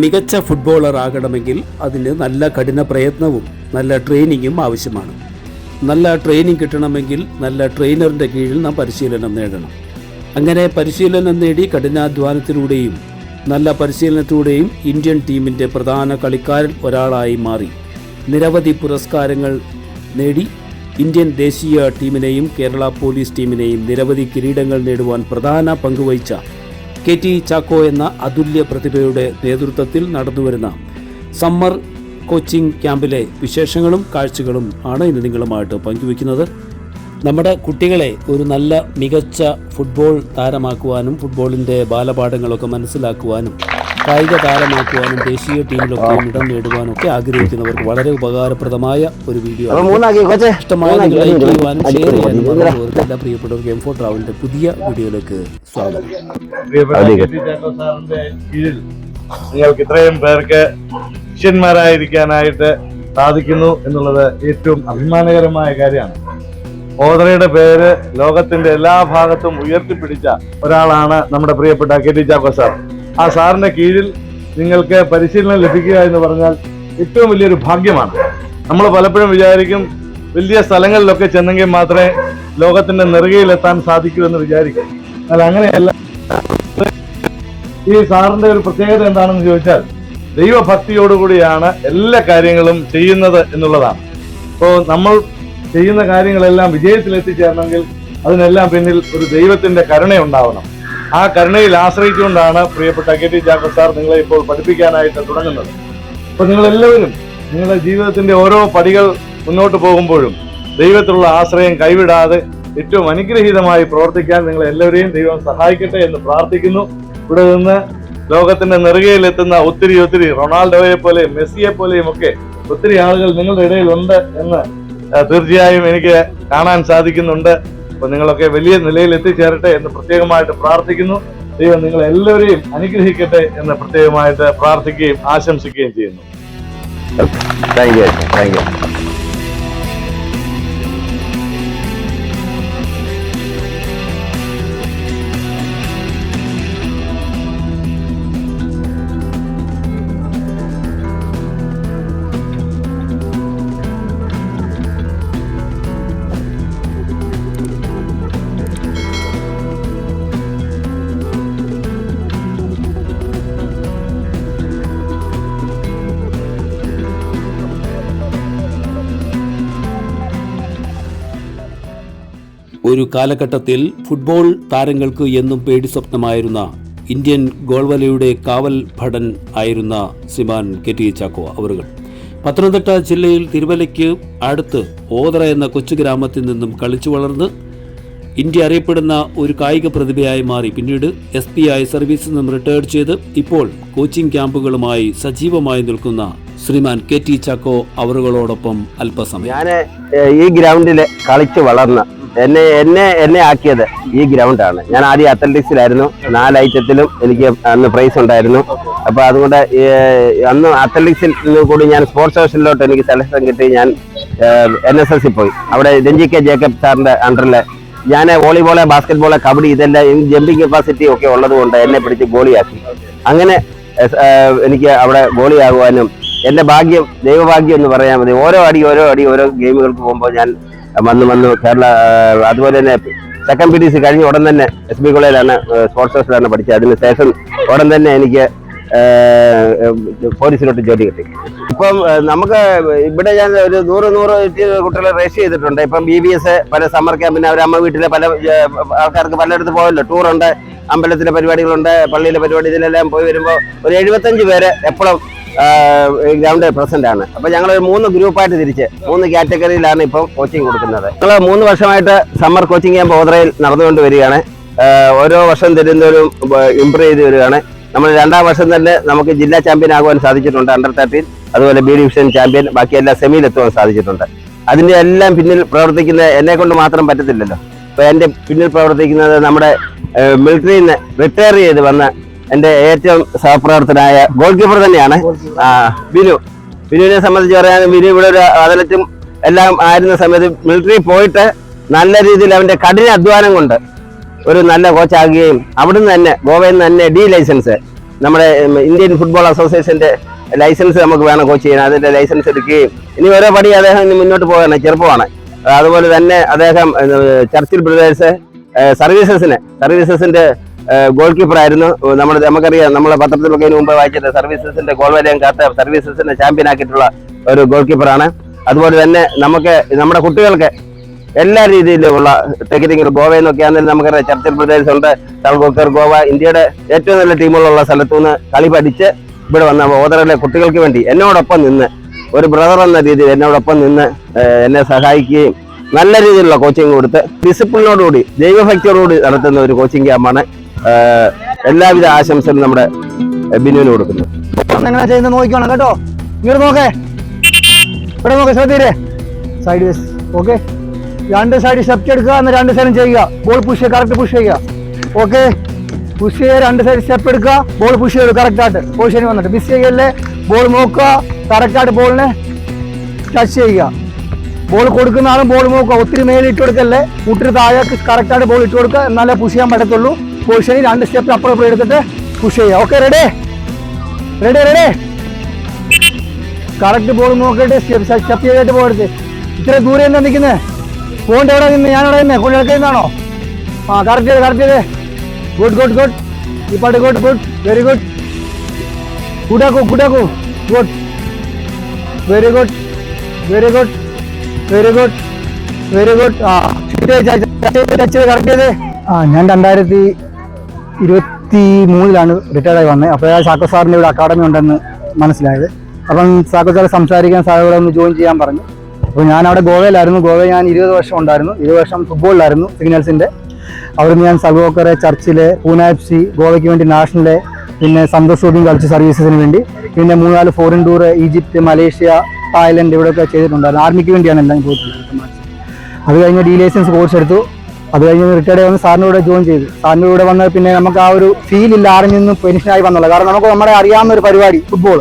മികച്ച ഫുട്ബോളർ ആകണമെങ്കിൽ അതിന് നല്ല കഠിന പ്രയത്നവും നല്ല ട്രെയിനിങ്ങും ആവശ്യമാണ്. നല്ല ട്രെയിനിങ് കിട്ടണമെങ്കിൽ നല്ല ട്രെയിനറിന്റെ കീഴിൽ നാം പരിശീലനം നേടണം. അങ്ങനെ പരിശീലനം നേടി കഠിനാധ്വാനത്തിലൂടെയും നല്ല പരിശീലനത്തിലൂടെയും ഇന്ത്യൻ ടീമിന്റെ പ്രധാന കളിക്കാരൻ ഒരാളായി മാറി. നിരവധി പുരസ്കാരങ്ങൾ നേടി ഇന്ത്യൻ ദേശീയ ടീമിനെയും കേരള പോലീസ് ടീമിനെയും നിരവധി കിരീടങ്ങൾ നേടുവാൻ പ്രധാന പങ്കുവഹിച്ച കെ ടി ചാക്കോ എന്ന അതുല്യ പ്രതിഭയുടെ നേതൃത്വത്തിൽ നടന്നുവരുന്ന സമ്മർ കോച്ചിംഗ് ക്യാമ്പിലെ വിശേഷങ്ങളും കാഴ്ചകളും ആണ് ഇന്ന് നിങ്ങളുമായിട്ട് പങ്കുവയ്ക്കുന്നത്. നമ്മുടെ കുട്ടികളെ ഒരു നല്ല മികച്ച ഫുട്ബോൾ താരമാക്കുവാനും ഫുട്ബോളിന്റെ ബാലപാഠങ്ങളൊക്കെ മനസ്സിലാക്കുവാനും കായിക താരമാക്കുവാനും ദേശീയ ടീമിലൊക്കെ ഇടം നേടുവാനും ഒക്കെ ആഗ്രഹിക്കുന്നവർക്ക് വളരെ ഉപകാരപ്രദമായ ഒരു വീഡിയോ ആണ്. മൂന്നാക്കി കൊച്ചേ. ഇഷ്ടമായ നിങ്ങൾ ലൈക്ക് ചെയ്യുവാനും ഷെയർ ചെയ്യാനും മറന്നുപോകരുത്. എല്ലാ പ്രിയപ്പെട്ടവർക്ക് എം ഫോർ ട്രാവലിന്റെ പുതിയ വീഡിയോയിലേക്ക് സ്വാഗതം. നിങ്ങൾക്ക് ഇത്രയും പേർക്ക് ശിഷ്യന്മാരായിരിക്കാനായിട്ട് സാധിക്കുന്നു എന്നുള്ളത് ഏറ്റവും അഭിമാനകരമായ കാര്യമാണ്. ഓദറയുടെ പേര് ലോകത്തിന്റെ എല്ലാ ഭാഗത്തും ഉയർത്തിപ്പിടിച്ച ഒരാളാണ് നമ്മുടെ പ്രിയപ്പെട്ട കെ ടി ചാക്കോ സാർ. ആ സാറിന്റെ കീഴിൽ നിങ്ങൾക്ക് പരിശീലനം ലഭിക്കുക എന്ന് പറഞ്ഞാൽ ഏറ്റവും വലിയൊരു ഭാഗ്യമാണ്. നമ്മൾ പലപ്പോഴും വിചാരിക്കും വലിയ സ്ഥലങ്ങളിലൊക്കെ ചെന്നെങ്കിൽ മാത്രമേ ലോകത്തിന്റെ നെറുകയിലെത്താൻ സാധിക്കൂ എന്ന് വിചാരിക്കും. എന്നാൽ അങ്ങനെയല്ല. ഈ സാറിന്റെ ഒരു പ്രത്യേകത എന്താണെന്ന് ചോദിച്ചാൽ ദൈവഭക്തിയോടുകൂടിയാണ് എല്ലാ കാര്യങ്ങളും ചെയ്യുന്നത് എന്നുള്ളതാണ്. അപ്പോൾ നമ്മൾ ചെയ്യുന്ന കാര്യങ്ങളെല്ലാം വിജയത്തിൽ എത്തിച്ചേരണമെങ്കിൽ അതിനെല്ലാം പിന്നിൽ ഒരു ദൈവത്തിന്റെ കരുണയുണ്ടാവണം. ആ കരുണയിൽ ആശ്രയിച്ചുകൊണ്ടാണ് പ്രിയപ്പെട്ട കെ ടി ജാഫർ സാർ നിങ്ങളെ ഇപ്പോൾ പഠിപ്പിക്കാനായിട്ട് തുടങ്ങുന്നത്. അപ്പോൾ നിങ്ങളെല്ലാവരും നിങ്ങളുടെ ജീവിതത്തിന്റെ ഓരോ പടികൾ മുന്നോട്ട് പോകുമ്പോഴും ദൈവത്തിലുള്ള ആശ്രയം കൈവിടാതെ ഏറ്റവും അനുഗ്രഹീതമായി പ്രവർത്തിക്കാൻ നിങ്ങൾ എല്ലാവരെയും ദൈവം സഹായിക്കട്ടെ എന്ന് പ്രാർത്ഥിക്കുന്നു. ഇവിടെ നിന്ന് ലോകത്തിന്റെ നെറുകയിലെത്തുന്ന ഒത്തിരി ഒത്തിരി റൊണാൾഡോയെ പോലെയും മെസ്സിയെ പോലെയും ഒക്കെ ഒത്തിരി ആളുകൾ നിങ്ങളുടെ ഇടയിൽ ഉണ്ട് എന്ന് തീർച്ചയായും എനിക്ക് കാണാൻ സാധിക്കുന്നുണ്ട്. അപ്പൊ നിങ്ങളൊക്കെ വലിയ നിലയിൽ എത്തിച്ചേരട്ടെ എന്ന് പ്രത്യേകമായിട്ട് പ്രാർത്ഥിക്കുന്നു. ദൈവം നിങ്ങൾ എല്ലാവരെയും അനുഗ്രഹിക്കട്ടെ എന്ന് പ്രത്യേകമായിട്ട് പ്രാർത്ഥിക്കുകയും ആശംസിക്കുകയും ചെയ്യുന്നു. താങ്ക് യു താങ്ക് യു ഒരു കാലഘട്ടത്തിൽ ഫുട്ബോൾ താരങ്ങൾക്ക് എന്നും പേടി സ്വപ്നമായിരുന്ന ഇന്ത്യൻ ഗോൾവലയുടെ കാവൽ ഭടൻ ആയിരുന്ന സിമാൻ കെ ടി ചാക്കോ അവറുകൾ. പത്തനംതിട്ട ജില്ലയിൽ തിരുവല്ലയ്ക്ക് അടുത്ത് ഓതറ എന്ന കൊച്ചു ഗ്രാമത്തിൽ നിന്നും കളിച്ചു വളർന്ന് ഇന്ത്യ അറിയപ്പെടുന്ന ഒരു കായിക പ്രതിഭയായി മാറി. പിന്നീട് എസ് പി ആയി സർവീസിൽ നിന്നും റിട്ടയർ ചെയ്ത് ഇപ്പോൾ കോച്ചിംഗ് ക്യാമ്പുകളുമായി സജീവമായി നിൽക്കുന്ന ശ്രീമാൻ കെ ടി ചാക്കോ അവറുകളോടൊപ്പം അല്പസമയം. ഞാൻ ഈ ഗ്രൗണ്ടിൽ കളിച്ചു വളർന്ന എന്നെ എന്നെ എന്നെ ആക്കിയത് ഈ ഗ്രൗണ്ടാണ് ഞാൻ ആദ്യം അത്ലറ്റിക്സിലായിരുന്നു നാല് ഐറ്റത്തിലും എനിക്ക് അന്ന് പ്രൈസ് ഉണ്ടായിരുന്നു. അപ്പോൾ അതുകൊണ്ട് അന്ന് അത്ലറ്റിക്സിൽ നിന്ന് കൂടി ഞാൻ സ്പോർട്സ് ഹൗസിലോട്ട് എനിക്ക് സെലക്ഷൻ കിട്ടി. ഞാൻ എൻ എസ് എസ് പോയി. അവിടെ രഞ്ജി കെ ജേക്കബ് സാറിന്റെ അണ്ടറിൽ ഞാൻ വോളിബോൾ ബാസ്കറ്റ്ബോൾ കബഡി ഇതെല്ലാം ജമ്പിങ് കപ്പാസിറ്റി ഒക്കെ ഉള്ളത് കൊണ്ട് എന്നെ പിടിച്ച് ഗോളിയാക്കി. അങ്ങനെ എനിക്ക് അവിടെ ഗോളിയാകുവാനും എന്റെ ഭാഗ്യം ദൈവഭാഗ്യം എന്ന് പറയാൻ മതി. ഓരോ അടി ഓരോ അടി ഓരോ ഗെയിമുകൾക്ക് പോകുമ്പോൾ ഞാൻ വന്ന് വന്ന് കേരള അതുപോലെ തന്നെ സെക്കൻഡ് പി ടി സി കഴിഞ്ഞ് ഉടൻ തന്നെ എസ് ബി കോളേജിലാണ് സ്പോർട്സ് ഹൗസിലാണ് പഠിച്ചത്. അതിന് ശേഷം ഉടൻ തന്നെ എനിക്ക് പോലീസിലോട്ട് ജോലി കിട്ടി. ഇപ്പം നമുക്ക് ഇവിടെ ഞാൻ ഒരു നൂറ് നൂറ് കുട്ടികളെ രജിസ്റ്റർ ചെയ്തിട്ടുണ്ട്. ഇപ്പം ബി ബി എസ് പല സമ്മർ ക്യാമ്പിന് അവർ അമ്മ വീട്ടിലെ പല ആൾക്കാർക്ക് പലയിടത്ത് പോയല്ലോ ടൂറുണ്ട് അമ്പലത്തിലെ പരിപാടികളുണ്ട് പള്ളിയിലെ പരിപാടി ഇതിലെല്ലാം പോയി വരുമ്പോൾ ഒരു എഴുപത്തഞ്ച് പേര് എപ്പോഴും ഗ്രൗണ്ട് പ്രസന്റ് ആണ്. അപ്പൊ ഞങ്ങൾ ഒരു മൂന്ന് ഗ്രൂപ്പായിട്ട് തിരിച്ച് മൂന്ന് കാറ്റഗറിയിലാണ് ഇപ്പം കോച്ചിങ് കൊടുക്കുന്നത്. ഞങ്ങൾ മൂന്ന് വർഷമായിട്ട് സമ്മർ കോച്ചിങ് ക്യാമ്പ് ഓദ്രയിൽ നടന്നുകൊണ്ട് വരികയാണ്. ഓരോ വർഷം തരുന്നവരും ഇമ്പ്രൂവ് ചെയ്ത് വരികയാണ്. നമ്മൾ രണ്ടാം വർഷം തന്നെ നമുക്ക് ജില്ലാ ചാമ്പ്യൻ ആകുവാൻ സാധിച്ചിട്ടുണ്ട് അണ്ടർ തേർട്ടീൻ അതുപോലെ ബി ഡിവിഷൻ ചാമ്പ്യൻ ബാക്കി എല്ലാ സെമിയിൽ എത്തുവാൻ സാധിച്ചിട്ടുണ്ട്. അതിന്റെ എല്ലാം പിന്നിൽ പ്രവർത്തിക്കുന്ന എന്നെ കൊണ്ട് മാത്രം പറ്റത്തില്ലല്ലോ. അപ്പൊ എന്റെ പിന്നിൽ പ്രവർത്തിക്കുന്നത് നമ്മുടെ മിലിറ്ററിയിൽ നിന്ന് റിട്ടയർ ചെയ്ത് വന്ന എന്റെ ഏറ്റവും സഹപ്രവർത്തനായ ഗോൾ കീപ്പർ തന്നെയാണ് ബിനു. ബിനുവിനെ സംബന്ധിച്ച് പറയാൻ ബിനു ഇവിടെ ഒരു അതലറ്റും എല്ലാം ആയിരുന്ന സമയത്ത് മിലിറ്ററി പോയിട്ട് നല്ല രീതിയിൽ അവന്റെ കഠിന അധ്വാനം കൊണ്ട് ഒരു നല്ല കോച്ചാകുകയും അവിടുന്ന് തന്നെ ഗോവയിൽ നിന്ന് തന്നെ ഡി ലൈസൻസ് നമ്മുടെ ഇന്ത്യൻ ഫുട്ബോൾ അസോസിയേഷന്റെ ലൈസൻസ് നമുക്ക് വേണം കോച്ച് ചെയ്യാൻ. അതിന്റെ ലൈസൻസ് എടുക്കുകയും ഇനി ഓരോ പടി അദ്ദേഹം ഇനി മുന്നോട്ട് പോകാണ് ചെറുപ്പമാണ്. അതുപോലെ തന്നെ അദ്ദേഹം ചർച്ചിൽ ബ്രദേഴ്സ് സർവീസസിന് സർവീസസിന്റെ ഗോൾ കീപ്പർ ആയിരുന്നു. നമ്മുടെ നമുക്കറിയാം നമ്മളെ പത്രത്തിലൊക്കെ ഇതിനു മുമ്പ് വായിച്ചത് സർവീസസിന്റെ ഗോൾ വലയം കാത്ത സർവീസസിന്റെ ചാമ്പ്യൻ ആക്കിയിട്ടുള്ള ഒരു ഗോൾ കീപ്പറാണ് അതുപോലെ തന്നെ നമുക്ക് നമ്മുടെ കുട്ടികൾക്ക് എല്ലാ രീതിയിലുമുള്ള ടെക്നിക്കൽ ഗോവയിൽ നിന്നൊക്കെ ആണെങ്കിലും നമുക്കറിയാം ചർച്ചിൽ ബ്രദേഴ്സ് ഉണ്ട് തൽകൊക്കർ ഗോവ ഇന്ത്യയുടെ ഏറ്റവും നല്ല ടീമുകളുള്ള സ്ഥലത്തു നിന്ന് കളി പഠിച്ച് ഇവിടെ വന്ന ഓതറിലെ കുട്ടികൾക്ക് വേണ്ടി എന്നോടൊപ്പം നിന്ന് ഒരു ബ്രദർ എന്ന രീതിയിൽ എന്നോടൊപ്പം നിന്ന് എന്നെ സഹായിക്കുകയും നല്ല രീതിയിലുള്ള കോച്ചിങ് കൊടുത്ത് ഡിസിപ്ലിനോടുകൂടി ദൈവഭക്തിയോടുകൂടി നടത്തുന്ന ഒരു കോച്ചിങ് ക്യാമ്പാണ് എല്ലാവിധ ആശംസകളും നമ്മുടെ ബിനുവിന് കൊടുക്കുന്നു. ചെയ്യുന്നത് നോക്കിക്കോണം കേട്ടോ. ഇങ്ങോട്ട് നോക്കേ. ഇവിടെ നോക്കേ ശ്രദ്ധയില്ലേ സൈഡ് വേസ് ഓക്കെ രണ്ട് സൈഡ് സ്റ്റെപ്പ് എടുക്കുക എന്ന് രണ്ട് സൈഡും ചെയ്യുക. ബോൾ പുഷ് ചെയ്യുക കറക്റ്റ് പുഷ് ചെയ്യുക. ഓക്കെ പുഷ് ചെയ്യുക രണ്ട് സൈഡ് സ്റ്റെപ്പ് എടുക്കുക. ബോൾ പുഷ് ചെയ്യുക കറക്റ്റ് ആയിട്ട്. പൊസിഷനിൽ വന്നിട്ട് മിസ് ചെയ്യല്ലേ? ബോൾ നോക്കുക കറക്റ്റ് ആയിട്ട് ബോളിനെ ടച്ച് ചെയ്യുക. ബോൾ കൊടുക്കുന്ന ആളും ബോൾ നോക്കുക. ഒത്തിരി മേലിട്ട് കൊടുക്കല്ലേ? മുട്ടിന് താഴെ കറക്റ്റ് ആയിട്ട് ബോൾ ഇട്ട് കൊടുക്കുക. എന്നാലേ പുഷ് ചെയ്യാൻ പറ്റത്തുള്ളൂ. പൊസിഷനിൽ രണ്ട് സ്റ്റെപ്പ് അപ്പുറം ഇപ്പുറം എടുത്തിട്ട് പുഷ് ചെയ്യുക. Okay ready ready ready correct ball നോക്കിയിട്ട് സ്റ്റെപ്പ് ചെയ്തിട്ട് പോകരുത് ഇത്ര ദൂരെ എന്താ നിൽക്കുന്നത് പോണ്ട് എവിടെ നിന്ന്? ഞാൻ എവിടെ നിന്ന്? കൊണ്ട് നിന്നാണോ? ആ കറക്റ്റ് ചെയ്ത് കറക്റ്റ് ചെയ്ത്. ഗുഡ് ഗുഡ് ഗുഡ് ഈ പാട്ട് ഗുഡ് ഗുഡ് വെരി ഗുഡ് കൂട്ടാക്കൂ കൂട്ടാക്കൂ. Good very good very good very good very good ആ ടച്ച് കറക്റ്റ് ചെയ്ത്. ആ ഞാൻ രണ്ടായിരത്തി ഇരുപത്തി മൂന്നിലാണ് റിട്ടയർഡ് ആയി വന്നത്. അപ്പോൾ ഷാക്കു സാറിന്റെ ഇവിടെ അക്കാഡമി ഉണ്ടെന്ന് മനസ്സിലായത്. അപ്പം ഷാക്കു സാർ സംസാരിക്കാൻ സാറോടെ ഒന്ന് ജോയിൻ ചെയ്യാൻ പറഞ്ഞു. അപ്പോൾ ഞാൻ അവിടെ ഗോവയിലായിരുന്നു. ഗോവയിൽ ഞാൻ ഇരുപത് വർഷം ഉണ്ടായിരുന്നു. ഇരുപത് വർഷം ഫുട്ബോളിലായിരുന്നു സിഗ്നൽസിന്റെ അവിടുന്ന് ഞാൻ സൽവോക്കറെ ചർച്ചിലെ പൂന എഫ് സി ഗോവയ്ക്ക് വേണ്ടി നാഷണലെ പിന്നെ സന്തോഷ് ഷൂട്ടിംഗ് സർവീസസിന് വേണ്ടി പിന്നെ മൂന്നാൽ foreign tour Egypt Malaysia Thailand ഇവിടെയൊക്കെ ചെയ്തിട്ടുണ്ടായിരുന്നു. ആർമിക്ക് വേണ്ടിയാണ് എല്ലാം പോയിട്ടുള്ളത് അത് കഴിഞ്ഞ് ഡി ലൈസൻസ് കോഴ്സ് എടുത്തു. അത് കഴിഞ്ഞ് റിട്ടയർഡ് വന്ന് സാറിന്റെ കൂടെ ജോയിൻ ചെയ്തു. സാറിന്റെ കൂടെ വന്ന് പിന്നെ നമുക്ക് ആ ഒരു ഫീൽ ഇല്ല ആറിൽ നിന്നും പെൻഷനായി വന്നുള്ളത് കാരണം നമുക്ക് നമ്മുടെ അറിയാവുന്ന ഒരു പരിപാടി ഫുട്ബോൾ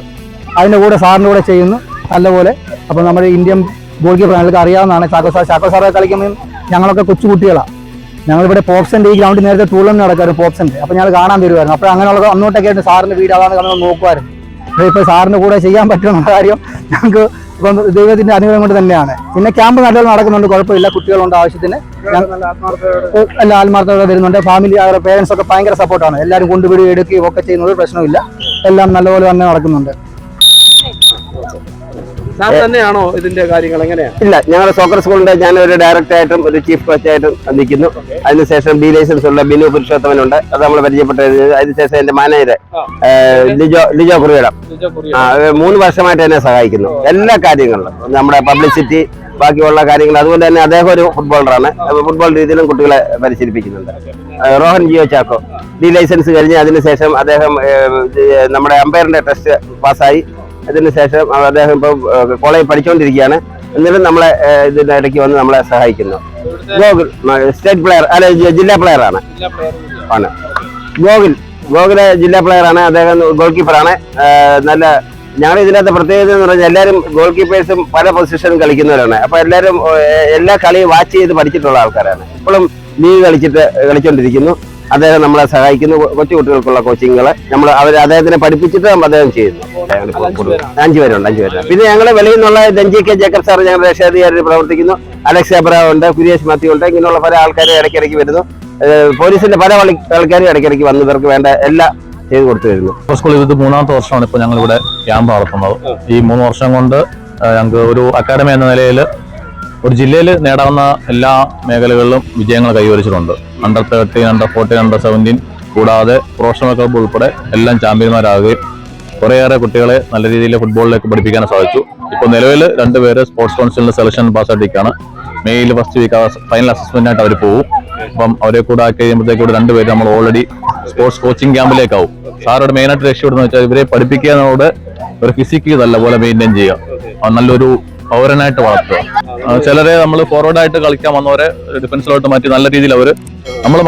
അതിന്റെ കൂടെ സാറിന്റെ കൂടെ ചെയ്യുന്നു. നല്ലപോലെ. അപ്പോൾ നമ്മുടെ ഇന്ത്യൻ ഗോൾ കീപ്പർ ഞങ്ങൾക്ക് അറിയാവുന്നതാണ്. ചാക്കോ സാർ ചാക്കോ സാറെ കളിക്കുമ്പോൾ ഞങ്ങളൊക്കെ കൊച്ചുകുട്ടികളാണ് ഞങ്ങളിവിടെ പോപ്സന്റെ ഈ ഗ്രൗണ്ടിൽ നേരത്തെ ടൂർണമെന്റ് നടക്കാറുണ്ട് പോപ്സന്റെ അപ്പോൾ ഞങ്ങൾ കാണാൻ വരുമായിരുന്നു അപ്പോൾ അങ്ങനെയുള്ള അന്നോട്ടൊക്കെ ആയിട്ട് സാറിന്റെ വീട് അതാണ് നോക്കുമായിരുന്നു പക്ഷേ ഇപ്പോൾ സാറിന്റെ കൂടെ ചെയ്യാൻ പറ്റുന്ന കാര്യം ഞങ്ങൾക്ക് ഇപ്പം ദൈവത്തിന്റെ അനുഗ്രഹം കൊണ്ട് തന്നെയാണ്. പിന്നെ ക്യാമ്പ് നല്ലപോലെ നടക്കുന്നുണ്ട് കുഴപ്പമില്ല. കുട്ടികളുണ്ട് ആവശ്യത്തിന്. എല്ലാ ആത്മാർത്ഥത വരുന്നുണ്ട്. ഫാമിലി അവരുടെ പേരൻസ് ഒക്കെ ഭയങ്കര സപ്പോർട്ടാണ് എല്ലാവരും കൊണ്ടുപിടി എടുക്കുകയും ഒക്കെ ചെയ്യുന്നത് പ്രശ്നമില്ല. എല്ലാം നല്ലപോലെ തന്നെ നടക്കുന്നുണ്ട്. സാർ തന്നെയാണോ ഇതിന്റെ കാര്യങ്ങൾ എങ്ങനെയാണ് ഇല്ല ഞങ്ങളുടെ സോക്കർ സ്കൂളിന്റെ ഞാൻ ഒരു ഡയറക്ടർ ആയിട്ടും ഒരു ചീഫ് കോച്ച് ആയിട്ടും നിൽക്കുന്നു. അതിനുശേഷം ബി ലൈസൻസ് ഉള്ള ബിനു പുരുഷോത്തമനുണ്ട്. അത് നമ്മൾ പരിചയപ്പെട്ട അതിനുശേഷം എന്റെ മാനേജർ ലിജോ ലിജോ കുറിയിടം മൂന്ന് വർഷമായിട്ട് എന്നെ സഹായിക്കുന്നു. എല്ലാ കാര്യങ്ങളിലും. നമ്മുടെ പബ്ലിസിറ്റി ബാക്കിയുള്ള കാര്യങ്ങൾ. അതുകൊണ്ട് തന്നെ അദ്ദേഹം ഒരു ഫുട്ബോളറാണ് ഫുട്ബോൾ രീതിയിലും കുട്ടികളെ പരിശീലിപ്പിക്കുന്നുണ്ട്. റോഹൻ ജിയോ ചാക്കോ. ഡി ലൈസൻസ് കഴിഞ്ഞ് അതിനുശേഷം അദ്ദേഹം നമ്മുടെ അമ്പയറിന്റെ ടെസ്റ്റ് പാസ്സായി. അതിനുശേഷം അദ്ദേഹം ഇപ്പോൾ കോളേജിൽ പഠിച്ചുകൊണ്ടിരിക്കുകയാണ്. എന്നിട്ടും നമ്മളെ ഇതിന്റെ ഇടയ്ക്ക് വന്ന് നമ്മളെ സഹായിക്കുന്നു. ഗോകുൽ സ്റ്റേറ്റ് പ്ലെയർ അല്ല ജില്ലാ പ്ലെയർ ആണ്. ഗോകുൽ ഗോകുലെ ജില്ലാ പ്ലെയർ ആണ്. അദ്ദേഹം ഗോൾ കീപ്പറാണ് നല്ല ഞങ്ങൾ ഇതിനകത്ത് പ്രത്യേകത എന്ന് പറഞ്ഞാൽ എല്ലാവരും ഗോൾ കീപ്പേഴ്സും പല പൊസിഷനും കളിക്കുന്നവരാണ്. അപ്പൊ എല്ലാവരും എല്ലാ കളിയും വാച്ച് ചെയ്ത് പഠിച്ചിട്ടുള്ള ആൾക്കാരാണ്. ഇപ്പോഴും ലീഗ് കളിച്ചിട്ട് കളിച്ചുകൊണ്ടിരിക്കുന്നു അദ്ദേഹം നമ്മളെ സഹായിക്കുന്നു. കൊച്ചു കുട്ടികൾക്കുള്ള കോച്ചിങ്ങുകൾ നമ്മൾ അവർ അദ്ദേഹത്തിനെ പഠിപ്പിച്ചിട്ട് നമ്മൾ അദ്ദേഹം ചെയ്യുന്നു. അഞ്ചു പേരുണ്ട് അഞ്ചു പേരുണ്ട്. പിന്നെ ഞങ്ങൾ വെളിയിൽ നിന്നുള്ള രഞ്ജി കെ ജേക്കബ് സാർ ഞങ്ങളുടെ രക്ഷാധികാരി പ്രവർത്തിക്കുന്നു. അലക്സ് എബ്രാവ് ഉണ്ട് കുര്യേഷ് മാത്യു ഉണ്ട്. ഇങ്ങനെയുള്ള പല ആൾക്കാരും ഇടയ്ക്കിടയ്ക്ക് വരുന്നു. പോലീസിന്റെ പല ആൾക്കാരും ഇടയ്ക്കിടയ്ക്ക് വന്നു ഇവർക്ക് വേണ്ട എല്ലാ ചെയ്തു കൊടുത്തു വരുന്നു. സ്കൂളിൽ ഇത് മൂന്നാമത്തെ വർഷമാണ് ഞങ്ങൾ ഇവിടെ ക്യാമ്പ് നടത്തുന്നത്. ഈ മൂന്ന് വർഷം കൊണ്ട് ഞങ്ങൾക്ക് ഒരു അക്കാഡമി എന്ന നിലയിൽ ഒരു ജില്ലയിൽ നേടാവുന്ന എല്ലാ മേഖലകളിലും വിജയങ്ങൾ കൈവരിച്ചിട്ടുണ്ട്. Under thirteen under fourteen under seventeen കൂടാതെ പ്രൊഫഷണൽ ക്ലബ്ബ് ഉൾപ്പെടെ എല്ലാം ചാമ്പ്യന്മാരാകുകയും കുറേയേറെ കുട്ടികളെ നല്ല രീതിയിൽ ഫുട്ബോളിലേക്ക് പഠിപ്പിക്കാൻ സാധിച്ചു. ഇപ്പോൾ നിലവിൽ രണ്ടുപേര് സ്പോർട്സ് കൗൺസിലിന്റെ സെലക്ഷൻ പാസ്സായിട്ടിരിക്കുകയാണ് മെയ്യിൽ ഫസ്റ്റ് വീക്ക് ഫൈനൽ അസസ്മെന്റ് ആയിട്ട് അവർ പോകും അപ്പം അവരെ കൂടെ ആക്കി കഴിയുമ്പോഴത്തേക്കും ഇവിടെ രണ്ടുപേര് നമ്മൾ ഓൾറെഡി സ്പോർട്സ് കോച്ചിങ് ക്യാമ്പിലേക്കാവും സാറുടെ മെയിനായിട്ട് രക്ഷപ്പെടുന്ന വെച്ചാൽ ഇവരെ പഠിപ്പിക്കുന്നതോട് ഒരു ഫിസിക്കലി നല്ലപോലെ മെയിന്റെയിൻ ചെയ്യുക. നല്ലൊരു പൗരനായിട്ട് വളർത്തുക. ചിലരെ നമ്മൾ ഫോർവേഡായിട്ട് കളിക്കാൻ വന്നവരെ ഡിഫൻസിലോട്ട് മാറ്റി നല്ല രീതിയിൽ അവർ നമ്മൾ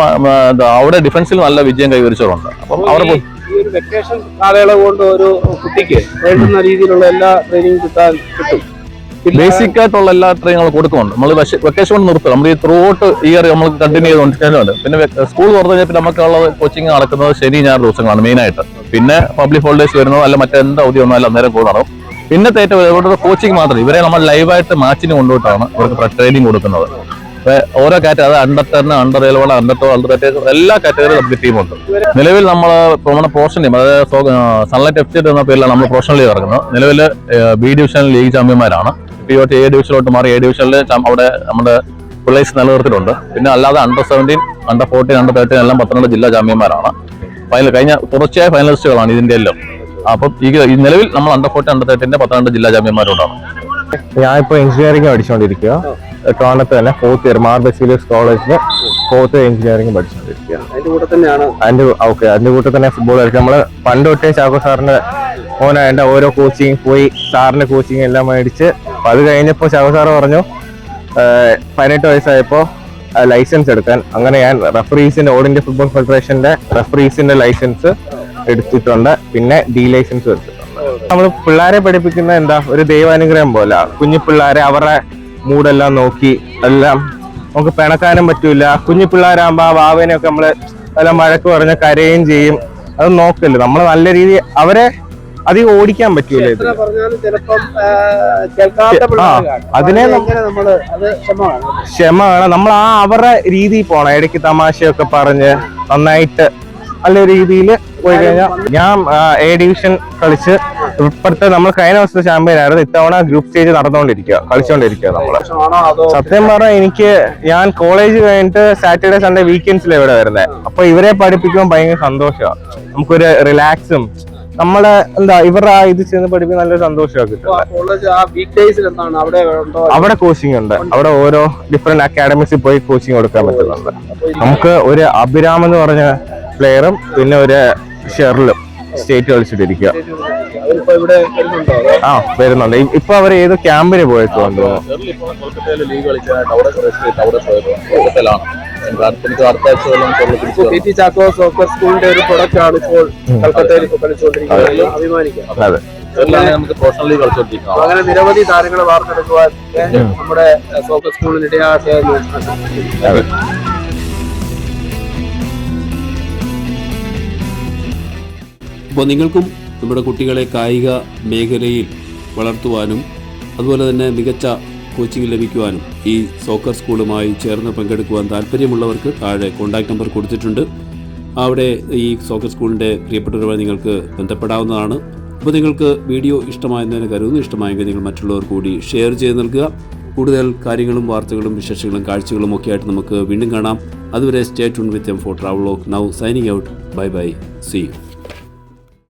അവിടെ ഡിഫൻസിൽ നല്ല വിജയം കൈവരിച്ചവരുണ്ട്. അപ്പം അവരെ പൊ- ഒരു വെക്കേഷൻ കാലയളവ് കൊണ്ട് ഒരു കുട്ടിക്ക് വേണ്ടുന്ന രീതിയിലുള്ള എല്ലാ ട്രെയിനിങ് കിട്ടാൻ കിട്ടും. ബേസിക് ആയിട്ടുള്ള എല്ലാ ട്രെയിനുകളും കൊടുക്കുന്നുണ്ട്. നമ്മൾ വെക്കേഷൻ കൊണ്ട് നിർത്തും നമ്മൾ ഈ ത്രൂ ഔട്ട് ഇയർ നമ്മൾ കണ്ടിന്യൂ ചെയ്തുകൊണ്ടിരിക്കുന്നുണ്ട് പിന്നെ സ്കൂൾ തുറന്നു കഴിഞ്ഞാൽ പിന്നെ നമുക്കുള്ള കോച്ചിങ് നടക്കുന്നത് ശനി ഞായർ ദിവസങ്ങളാണ് മെയിനായിട്ട് പിന്നെ പബ്ലിക് ഹോളിഡേസ് വരുന്നതോ അല്ല മറ്റെന്ത് അവധി വന്നാലും അന്നേരം കൂടെ നടക്കും പിന്നത്തെ ഏറ്റവും ഇവരുടെ കോച്ചിങ് മാത്രം ഇവരെ നമ്മൾ ലൈവായിട്ട് മാച്ചിന് കൊണ്ടുപോയിട്ടാണ് ഇവർക്ക് ട്രെയിനിങ് കൊടുക്കുന്നത്. ഓരോ കാറ്റഗറി അത് under ten under eleven under two under thirty എല്ലാ കാറ്റഗറിയിലും നമുക്ക് ടീമുണ്ട് നിലവിൽ നമ്മൾ നമ്മുടെ പ്രൊഫഷണൽ ടീം അതായത് സൺലൈറ്റ് എഫ് എന്ന പേരിലാണ് നമ്മൾ പ്രൊഫഷണൽ ലീഗ് ഇറങ്ങുന്നത് നിലവിൽ ബി ഡിവിഷൻ ലീഗ് ചാമ്പ്യന്മാരാണ്. പി ഒ എ ഡിവിഷനിലോട്ട് മാറി എ ഡിവിഷനിൽ അവിടെ നമ്മുടെ പ്ലേസ് നിലനിർത്തിയിട്ടുണ്ട്. പിന്നെ അല്ലാതെ under seventeen under fourteen under thirteen എല്ലാം പത്തനംതിട്ട ജില്ലാ ചാമ്പ്യന്മാരാണ്. ഫൈനൽ കഴിഞ്ഞ തുടർച്ചയായ ഫൈനലിസ്റ്റുകളാണ് ഇതിന്റെ എല്ലാം. അപ്പം ഈ നിലവിൽ നമ്മൾ അണ്ടർ ഫോർട്ടി അണ്ടർ തേർട്ടിന്റെ പന്ത്രണ്ട് ജില്ലാ ചാമ്പ്യന്മാരോടാണ്. ഇപ്പൊ എഞ്ചിനീയറിംഗ് പഠിച്ചുകൊണ്ടിരിക്കുക ട്രോണത്ത് തന്നെ ഫോർത്ത് ഇയർ മാർ ബസീലിയസ് കോളേജിൽ ഫോർത്ത് എഞ്ചിനീയറിംഗ് പഠിച്ചുകൊണ്ടിരിക്കുക അതിന്റെ ഓക്കെ അതിന്റെ കൂട്ടത്തിൽ തന്നെ ഫുട്ബോൾ കളിക്കുക നമ്മൾ പണ്ട് തൊട്ടേ ചാക്കോ സാറിന്റെ ഓനായതിന്റെ ഓരോ കോച്ചിങ് പോയി സാറിന്റെ കോച്ചിങ് എല്ലാം മേടിച്ച് അപ്പൊ അത് കഴിഞ്ഞപ്പോ ചാക്കോ സാറ് പറഞ്ഞു "ഏഹ്, പതിനെട്ട് വയസ്സായപ്പോ ലൈസൻസ് എടുക്കാൻ. അങ്ങനെ ഞാൻ റഫറീസിന്റെ ഓൾ ഇന്ത്യ ഫുട്ബോൾ ഫെഡറേഷന്റെ റഫറീസിന്റെ ലൈസൻസ് എടുത്തിട്ടുണ്ട്. പിന്നെ ഡി ലൈസൻസ് എടുത്തിട്ടുണ്ട്. നമ്മൾ പിള്ളേരെ പഠിപ്പിക്കുന്ന എന്താ ഒരു ദൈവാനുഗ്രഹം പോലെ. കുഞ്ഞു പിള്ളേരെ അവരുടെ മൂടെല്ലാം നോക്കി എല്ലാം നമുക്ക് പിണക്കാനും പറ്റൂല. കുഞ്ഞു പിള്ളേരാകുമ്പോ ആ വാവേനെയൊക്കെ നമ്മൾ എല്ലാം മഴക്ക് പറഞ്ഞ കരയും ചെയ്യും. അത് നോക്കല്ലോ നമ്മൾ നല്ല രീതി അവരെ അധികം ഓടിക്കാൻ പറ്റൂല ഇത്. അതിനെ ക്ഷമ വേണം നമ്മൾ ആ അവരുടെ രീതിയിൽ പോണം. ഇടയ്ക്ക് തമാശയൊക്കെ പറഞ്ഞ് നന്നായിട്ട് നല്ല രീതിയിൽ പോയി കഴിഞ്ഞാൽ ഞാൻ എ ഡിവിഷൻ കളിച്ച് ഇപ്പോഴത്തെ നമ്മൾ കഴിഞ്ഞ വർഷത്തെ ചാമ്പ്യൻ ആയിരുന്നു. ഇത്തവണ ഗ്രൂപ്പ് സ്റ്റേജ് നടന്നുകൊണ്ടിരിക്കുക കളിച്ചുകൊണ്ടിരിക്കുക നമ്മൾ സത്യം പറഞ്ഞാൽ എനിക്ക് ഞാൻ കോളേജ് കഴിഞ്ഞിട്ട് സാറ്റർഡേ സൺഡേ വീക്കെൻഡ്സിൽ ഇവിടെ വരുന്നത് അപ്പൊ ഇവരെ പഠിപ്പിക്കുമ്പോൾ ഭയങ്കര സന്തോഷമാണ് നമുക്കൊരു റിലാക്സും നമ്മളെ എന്താ ഇവരുടെ ആ ഇത് ചെന്ന് പഠിപ്പിക്കാൻ നല്ലൊരു സന്തോഷമാണ് കിട്ടുന്നത് അവിടെ കോച്ചിങ് ഉണ്ട്. അവിടെ ഓരോ ഡിഫറെന്റ് അക്കാഡമിക്സിൽ പോയി കോച്ചിങ് കൊടുക്കാൻ പറ്റുന്നുണ്ട്. നമുക്ക് ഒരു അഭിരാം എന്ന് പറഞ്ഞ പ്ലെയറും പിന്നെ ഒരു ഷെറിലും സ്റ്റേറ്റ് കളിച്ചിട്ടിരിക്കുക. ആ വരുന്നുണ്ട്. ഇപ്പൊ അവർ ഏത് ക്യാമ്പിന് തിരിച്ചു ചാക്കോ സോക്കർ സ്കൂളിന്റെ ഒരു പ്രൊഡക്റ്റ് ആണ് ഇപ്പോൾ കൽക്കത്തയിൽ ഇപ്പോൾ കളിച്ചുകൊണ്ടിരിക്കുന്നത്. അഭിമാനിക്കാം. അങ്ങനെ നിരവധി താരങ്ങളെ വാർത്തെടുക്കുവാൻ നമ്മുടെ സോക്കർ സ്കൂളിന് അപ്പോൾ നിങ്ങൾക്കും നമ്മുടെ കുട്ടികളെ കായിക മേഖലയിൽ വളർത്തുവാനും അതുപോലെ തന്നെ മികച്ച കോച്ചിങ് ലഭിക്കുവാനും ഈ സോക്കർ സ്കൂളുമായി ചേർന്ന് പങ്കെടുക്കുവാൻ താല്പര്യമുള്ളവർക്ക് താഴെ കോൺടാക്ട് നമ്പർ കൊടുത്തിട്ടുണ്ട്. അവിടെ ഈ സോക്കർ സ്കൂളിന്റെ പ്രിയപ്പെട്ടവരുമായി നിങ്ങൾക്ക് ബന്ധപ്പെടാവുന്നതാണ്. അപ്പോൾ നിങ്ങൾക്ക് വീഡിയോ ഇഷ്ടമായെന്ന് കരുതുന്നു. ഇഷ്ടമായെങ്കിൽ നിങ്ങൾ മറ്റുള്ളവർ കൂടി ഷെയർ ചെയ്ത് നൽകുക. കൂടുതൽ കാര്യങ്ങളും വാർത്തകളും വിശേഷങ്ങളും കാഴ്ചകളും ഒക്കെ ആയിട്ട് നമുക്ക് വീണ്ടും കാണാം. അതുവരെ stay tune with M four travel now signing out bye bye see you